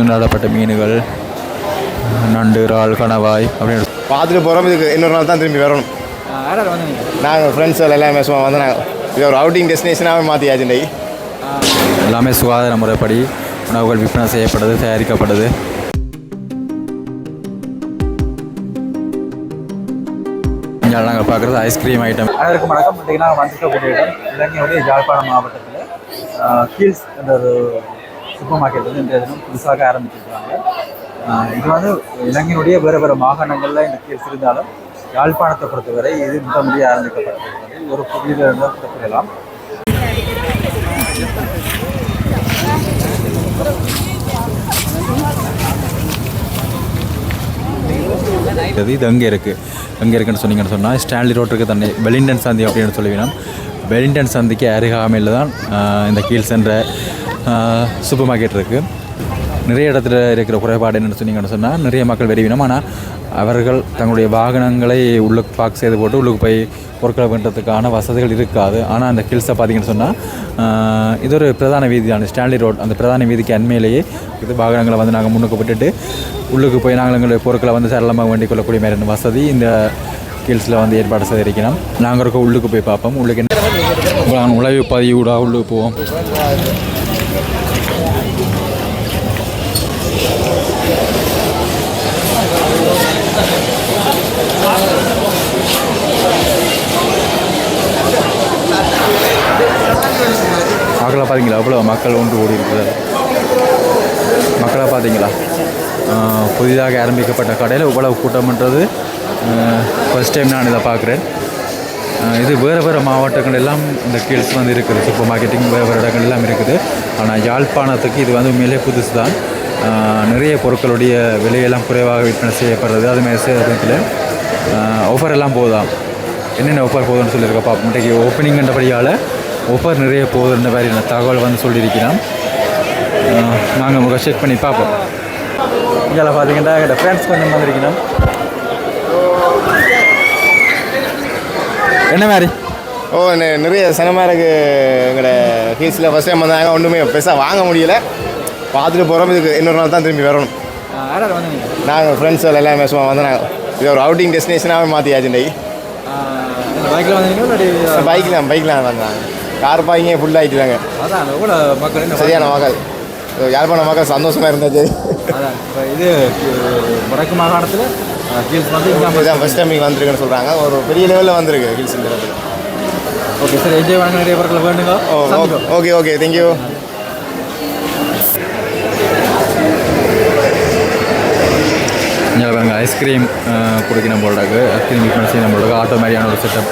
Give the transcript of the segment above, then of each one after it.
துண்டாடப்பட்ட மீன்கள் நண்டு இறால் கணவாய் அப்படின்னு. பார்த்துட்டு போகிறோம் இதுக்கு இன்னொரு நாள் தான் திரும்பி வரணும். யாராவது வந்து நீங்கள் ஃப்ரெண்ட்ஸ் எல்லாமே சும்மா வந்து நாங்கள் இது ஒரு அவுட்டிங் டெஸ்டினேஷனாகவே மாற்றியாச்சு எல்லாமே சுகாதார முறைப்படி உணவுகள் விற்பனை செய்யப்படுது தயாரிக்கப்படுது இங்கே நாங்கள் பார்க்குறது ஐஸ்கிரீம் ஐட்டம் அனைவருக்கும் வணக்கம். பார்த்தீங்கன்னா வந்துக்கக்கூடிய இடம் இலங்கையுடைய யாழ்ப்பாணம் மாவட்டத்தில் ஹீல்ஸ் என்ற ஒரு சூப்பர் மார்க்கெட் வந்து இந்த தினம் புதுசாக ஆரம்பிச்சிருக்காங்க இது வந்து இலங்கையினுடைய வேறு வேறு மாகாணங்களில் இந்த கேஸ் இருந்தாலும் யாழ்ப்பாணத்தை பொறுத்தவரை இது முதன்முறையாக ஆரம்பிக்கப்பட்டிருக்கிறது. ஒரு புதிய குறிப்பிடலாம் இது இது அங்கே இருக்குது எங்கே இருக்குன்னு சொன்னீங்கன்னு சொன்னால் ஸ்டான்லி ரோட்டுக்கு தண்ணி வெலிங்டன் சந்தி அப்படின்னு சொல்லுவீங்கன்னா வெலிங்டன் சந்திக்கு அருகாமையில் தான் இந்த கீழ்ஸ் என்ற சூப்பர் மார்க்கெட் இருக்குது நிறைய இடத்துல இருக்கிற குறைபாடு என்னென்னு சொன்னீங்கன்னு சொன்னால் நிறைய மக்கள் வெறிவினம் ஆனால் அவர்கள் தங்களுடைய வாகனங்களை உள்ளுக்கு பார்க் செய்து போட்டு உள்ளுக்கு போய் பொருட்களை பண்ணுறதுக்கான வசதிகள் இருக்காது. ஆனால் அந்த ஹில்ஸை பார்த்தீங்கன்னு சொன்னால் இது ஒரு பிரதான வீதி தான் ஸ்டான்லி ரோட் அந்த பிரதான வீதிக்கு அண்மையிலேயே இது வாகனங்களை வந்து நாங்கள் முன்னுக்கு விட்டுட்டு உள்ளுக்கு போய் நாங்கள் எங்களுடைய பொருட்களை வந்து சரளமாக வேண்டிக் கொள்ளக்கூடிய மாதிரி வசதி இந்த ஹில்ஸில் வந்து ஏற்பாடு செய்திருக்கிறோம். நாங்கள் இருக்க உள்ளுக்கு போய் பார்ப்போம். உள்ளுக்கு என்ன உழவு பதிவுடா உள்ளுக்கு போவோம் மக்களை பார்த்தீங்களா அவ்வளோ மக்கள் ஒன்று ஓடி இருக்கிறார் மக்களை பார்த்தீங்களா? புதிதாக ஆரம்பிக்கப்பட்ட கடையில் இவ்வளவு கூட்டம்ன்றது ஃபர்ஸ்ட் டைம் நான் இதை பார்க்குறேன். இது வேறு வேறு மாவட்டங்கள் எல்லாம் இந்த கீழ்ஸ் வந்து இருக்குது. சூப்பர் மார்க்கெட்டிங் வேறு வேறு இடங்கள் எல்லாம் இருக்குது. ஆனால் யாழ்ப்பாணத்துக்கு இது வந்து உண்மையிலே புதுசு தான். நிறைய பொருட்களுடைய விலையெல்லாம் குறைவாக விற்பனை செய்யப்படுறது. அதுமாதிரி சேதத்தில் ஆஃபர் எல்லாம் போதாம். என்னென்ன ஆஃபர் போகுதுன்னு சொல்லியிருக்க பார்ப்போம் இன்றைக்கு ஓப்பனிங்கன்றபடியால் ஆஃபர் நிறைய போகுதுன்ற மாதிரி நான் தகவல் வந்து சொல்லியிருக்கிறோம் நாங்கள் உங்களை செக் பண்ணி பார்ப்போம். இங்கே பார்த்தீங்கன்னா எங்களோட ஃப்ரெண்ட்ஸ் கொஞ்சம் வந்திருக்கணும் என்ன மாதிரி? ஓ நிறைய சினிமா இருக்குது எங்களோட ஹீல்ஸில் ஃபஸ்ட் டைம் வந்தாங்க. ஒன்றுமே பெருசாக வாங்க முடியல. பார்த்துட்டு போகிறோம் இதுக்கு இன்னொரு நாள் தான் திரும்பி வரணும். நீங்கள் ஃப்ரெண்ட்ஸ் எல்லாமே சும்மா வந்து நாங்கள் இது ஒரு அவுட்டிங் டெஸ்டினேஷனாகவே மாற்றியாச்சு இன்றைக்கி பைக்கில் பைக்கில் தான் பைக்கில் வந்தாங்க. கார் பார்க்கிங்கே ஃபுல்லாகிட்டுதாங்க அதான் எவ்வளோ மக்கள் சரியான மக்கள். யாழ்ப்பாண மக்கள் சந்தோஷமாக அதான் இப்போ இது வடக்கு மாகாணத்தில் ஹீல்ஸ் வந்து இங்கே இதுதான் ஃபஸ்ட் டைம் இங்கே வந்திருக்குன்னு சொல்கிறாங்க ஒரு பெரிய லெவலில் வந்திருக்கு ஹில்ஸ் இடத்துல ஓகே சார் என்ஜாய் நிறைய பொருட்கள் வேணுங்க ஓ ஓகே ஓகே தேங்க்யூ இங்கே பாருங்க ஐஸ்கிரீம் குடிக்கணும் போல இருக்கு ஐஸ்கிரீம் விற்பனை செய்யணும் போல இருக்கு ஆட்டோ மாதிரியான ஒரு செட்டப்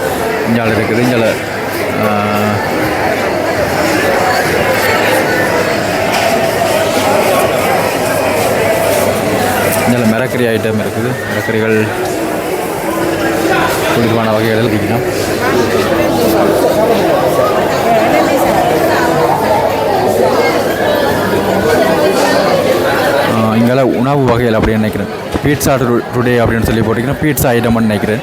இங்கே இருக்குது. இங்கே இதில் மிரக்கறி ஐட்டம் இருக்குது. மிரக்கறிகள் குடிப்பான வகைகள் இருக்கணும் இங்கே உணவு வகைகள் அப்படின்னு நினைக்கிறேன். பீட்சா டுடே அப்படின்னு சொல்லி போட்டிங்கன்னா பீட்சா ஐட்டம்னு நினைக்கிறேன்.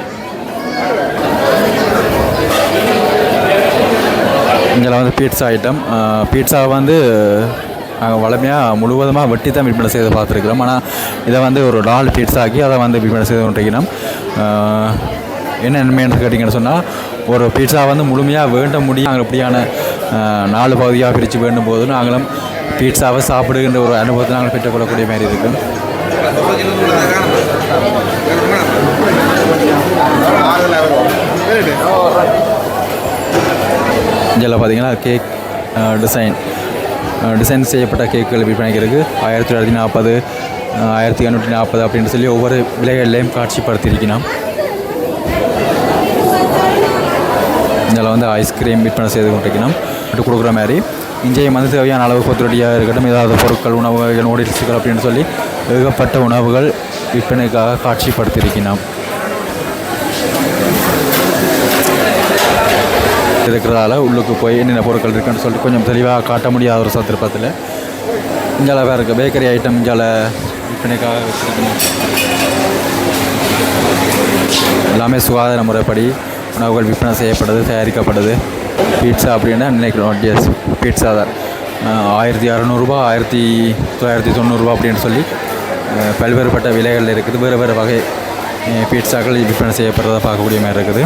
இங்கே வந்து பீட்சா ஐட்டம் பீட்சா வந்து நாங்கள் வளமையாக முழுவதுமாக வெட்டி தான் விற்பனை செய்து பார்த்துருக்குறோம். ஆனால் இதை வந்து ஒரு நாலு பீட்ஸ் ஆக்கி அதை வந்து விற்பனை செய்து கொண்டிருக்கிறோம். என்ன நன்மைன்னு கேட்டிங்கன்னு சொன்னால் ஒரு பீட்ஸா வந்து முழுமையாக வேண்ட முடியும் நாங்கள் இப்படியான நாலு பகுதியாக பிரித்து வேண்டும் போது நாங்களும் பீட்சாவை சாப்பிடுகின்ற ஒரு அனுபவத்தை நாங்கள் பெற்றுக்கொள்ளக்கூடிய மாதிரி இருக்கும் இதில் பார்த்தீங்கன்னா கேக் டிசைன் டிசைன் செய்யப்பட்ட கேக்குகள் விற்பனைக்கு ஆயிரத்தி தொள்ளாயிரத்தி நாற்பது ஆயிரத்தி இரநூற்றி நாற்பது அப்படின்னு சொல்லி ஒவ்வொரு விலைகள்லையும் காட்சிப்படுத்தியிருக்கணும் இதில் வந்து ஐஸ்கிரீம் விற்பனை செய்து கொண்டிருக்கணும் விட்டு கொடுக்குற மாதிரி. இங்கேயும் வந்து தேவையான அளவு கொத்துரடியாக இருக்கட்டும் ஏதாவது பொருட்கள் உணவு நூடில்ஸுகள் அப்படின்னு சொல்லி ஏகப்பட்ட உணவுகள் விற்பனைக்காக காட்சிப்படுத்தியிருக்கணும் இருக்கிறதால உள்ளுக்கு போய் என்னென்ன பொருட்கள் இருக்குன்னு சொல்லிட்டு கொஞ்சம் தெளிவாக காட்ட முடியாத ஒரு சந்தர்ப்பத்தில் இங்கே வேறு இருக்குது பேக்கரி ஐட்டம் இங்கே விற்பனைக்காக வச்சுருக்கணும். எல்லாமே சுகாதார முறைப்படி உணவுகள் விற்பனை செய்யப்படுது தயாரிக்கப்படுது. பீட்சா அப்படின்னா நினைக்கிறோம். எஸ் பீட்சா தான். ஆயிரத்தி அறநூறுபா ஆயிரத்தி தொள்ளாயிரத்தி தொண்ணூறுரூபா அப்படின்னு சொல்லி பல்வேறுபட்ட விலைகள் இருக்குது. வேறு வேறு வகை பீட்சாக்கள் விற்பனை செய்யப்படுறதை பார்க்கக்கூடிய மாதிரி இருக்குது.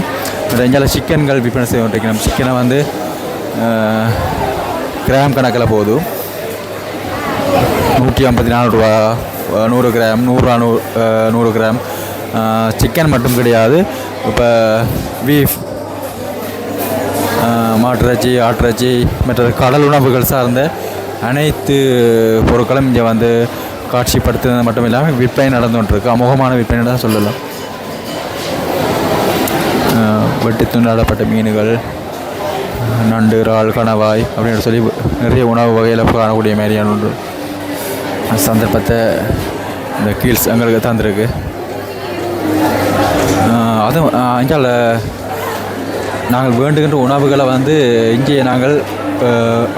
ரெஞ்சால் சிக்கன்கள் விற்பனை செய்ய நம்ம சிக்கனை வந்து கிராம் கணக்கில் போகுது நூற்றி ஐம்பத்தி நாலு ரூபா நூறு கிராம் நூறுரூவா நூறு நூறு கிராம். சிக்கன் மட்டும் கிடையாது. இப்போ பீஃப் மாட்டிறச்சி ஆட்டிறச்சி மற்ற கடல் உணவுகள் சார்ந்த அனைத்து பொருட்களும் இங்கே வந்து காட்சிப்படுத்துறது மட்டும் இல்லாமல் விற்பனை நடந்து கொண்டிருக்கு. அமோகமான விற்பனை தான் சொல்லலாம். வெட்டி துண்டாடப்பட்ட மீன்கள் நண்டு இறால் கணவாய் அப்படின்னு சொல்லி நிறைய உணவு வகையில் காணக்கூடிய மாதிரியான ஒன்று. சந்தர்ப்பத்தை இந்த கீழ்ஸ் எங்களுக்கு தந்திருக்கு. அதுவும் அஞ்சால் நாங்கள் வேண்டுகின்ற உணவுகளை வந்து இங்கே நாங்கள்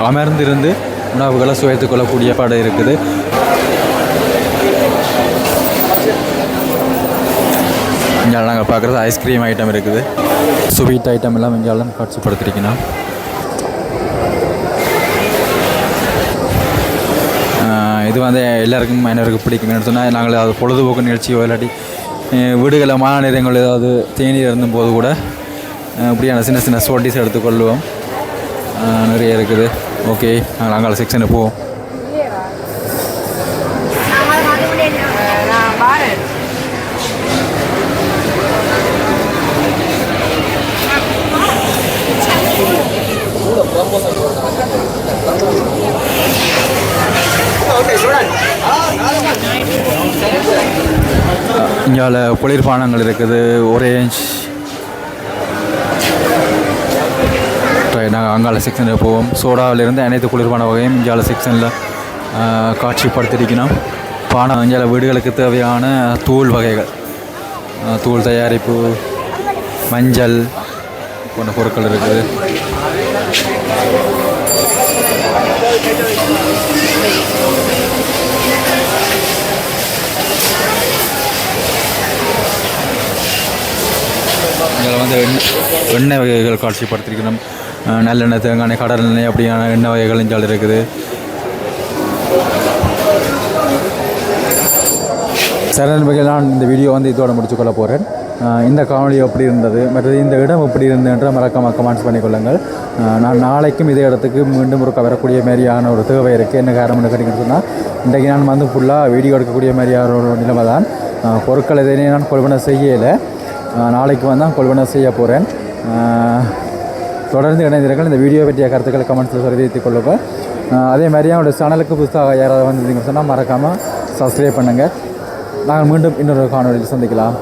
அமர்ந்திருந்து உணவுகளை சுவைத்து கொள்ளக்கூடிய பாடம் இருக்குது. இங்கே நாங்கள் பார்க்குறது ஐஸ்கிரீம் ஐட்டம் இருக்குது. ஸ்வீட் ஐட்டம் எல்லாம் இங்கெல்லாம் காட்சிப்படுத்திருக்கணும் இது வந்து எல்லாருக்கும் மைனருக்கு பிடிக்கும் சொன்னால் நாங்கள் அது பொழுதுபோக்கு நிகழ்ச்சியோ இல்லாட்டி வீடுகளில் மாநிலங்கள் ஏதாவது தேநீர் இருந்தபோது போது கூட இப்படியான சின்ன சின்ன ஸ்டோட்டிஸ் எடுத்துக்கொள்வோம். நிறைய இருக்குது. ஓகே நாங்கள் அங்கே செக்ஷனுக்கு போவோம் நான் பாரு இங்கால குளிர்பானங்கள் இருக்குது ஒரேஞ்ச் நாங்கள் அங்கால செக்ஷனில் போவோம். சோடாவிலிருந்து அனைத்து குளிர்பான வகையும் இங்கால செக்ஷனில் காட்சிப்படுத்தியிருக்கணும் பானம் இங்கால வீடுகளுக்கு தேவையான தூள் வகைகள். தூள் தயாரிப்பு மஞ்சள் போன்ற பொருட்கள் இருக்குது. இதில் வந்து எண்ணெய் எண்ணெய் வகைகள் காட்சிப்படுத்திருக்கணும் நல்லெண்ணெய் தேங்காய் கடல் எண்ணெய் அப்படியான எண்ணெய் வகைகள் இஞ்சால் இருக்குது. சில நண்பர்கள் நான் இந்த வீடியோ வந்து இதோட முடிச்சுக்கொள்ள போகிறேன். இந்த காணொளி எப்படி இருந்தது மற்றது இந்த இடம் எப்படி இருந்ததுன்ற மறக்காமல் கமெண்ட்ஸ் பண்ணிக்கொள்ளுங்கள் நான் நாளைக்கும் இதே இடத்துக்கு மீண்டும் ஒரு வரக்கூடிய மாதிரியான ஒரு தேவை இருக்குது என்ன காரணம்னு கேட்டிங்கன்னு சொன்னால் இன்றைக்கு நான் வந்து ஃபுல்லாக வீடியோ எடுக்கக்கூடிய மாதிரியான ஒரு நிலைமை தான் பொருட்கள் எதையும் நான் கொள்வனை செய்யலை. நாளைக்கு வந்து தான் கொள்வனை செய்ய போகிறேன் தொடர்ந்து இணைந்தீர்கள் இந்த வீடியோ பற்றிய கருத்துக்களை கமெண்ட்ஸில் தெரிவித்துக் கொள்ளுங்கள் அதே மாதிரி என்னோட சேனலுக்கு புதுசாக யாராவது வந்திருந்தீங்கன்னு சொன்னால் மறக்காமல் சப்ஸ்கிரைப் பண்ணுங்கள் நாங்கள் மீண்டும் இன்னொரு காணொலியில் சந்திக்கலாம்.